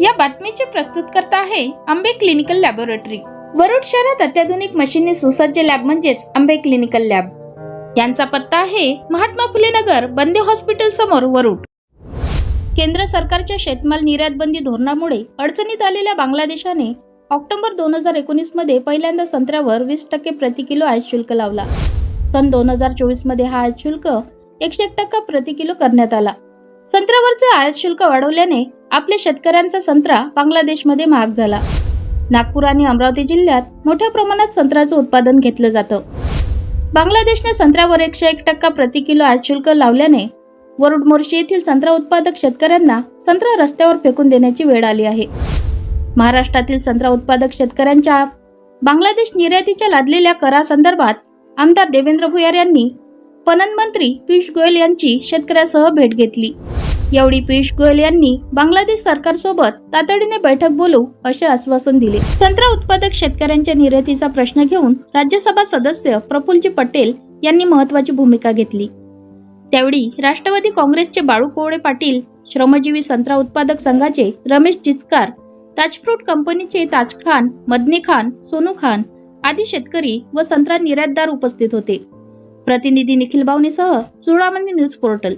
या बातमीचे प्रस्तुतकर्ता आहे आंबे क्लिनिकल लॅबोरेटरी. वरुड शहरात अत्याधुनिक मशीनने सुसज्ज लॅब म्हणजेच आंबे क्लिनिकल लॅब. यांचा पत्ता आहे महात्मा फुले नगर बंदे हॉस्पिटल समोर वरुड. केंद्र सरकारच्या शेतमाल निर्यात बंदी धोरणामुळे अडचणीत आलेल्या बांगलादेशाने ऑक्टोबर दोन हजार एकोणीसमध्ये पहिल्यांदा संत्र्यावर वीस टक्के प्रति किलो आयात शुल्क लावला. सन दोन हजार चोवीसमध्ये हा आयात शुल्क एकशे एक टक्का प्रति किलो करण्यात आला. संत्र्यावरचं आयात शुल्क वाढवल्याने आपल्या शेतकऱ्यांचा संत्रा बांगलादेशमध्ये महाग झाला. नागपूर आणि अमरावती जिल्ह्यात मोठ्या प्रमाणात संत्र्याचं उत्पादन घेतलं जातं. बांगलादेशने संत्र्यावर एकशे एक टक्का प्रति किलो आयात शुल्क लावल्याने वरुड मोर्शी येथील संत्रा उत्पादक शेतकऱ्यांना संत्रा रस्त्यावर फेकून देण्याची वेळ आली आहे. महाराष्ट्रातील संत्रा उत्पादक शेतकऱ्यांच्या बांगलादेश निर्यातीच्या लादलेल्या करासंदर्भात आमदार देवेंद्र भुयार यांनी पणन मंत्री पियुष गोयल यांची शेतकऱ्यासह भेट घेतली. यावेळी पियुष गोयल यांनी बांगलादेश सरकारसोबत तातडीने बैठक बोलू असे आश्वासन दिले. संत्रा उत्पादक शेतकऱ्यांच्या निर्यातीचा प्रश्न घेऊन राज्यसभा सदस्य प्रफुल्लजी पटेल यांनी महत्वाची भूमिका घेतली. त्यावेळी राष्ट्रवादी काँग्रेसचे बाळू कोवळे पाटील श्रमजीवी संत्रा उत्पादक संघाचे रमेश जिचकार ताजफ्रूट कंपनीचे ताजखान मदनी खान सोनू खान आदी शेतकरी व संत्रा निर्यातदार उपस्थित होते. प्रतिनिधी निखिल बावनीसह चुडामणी न्यूज पोर्टल.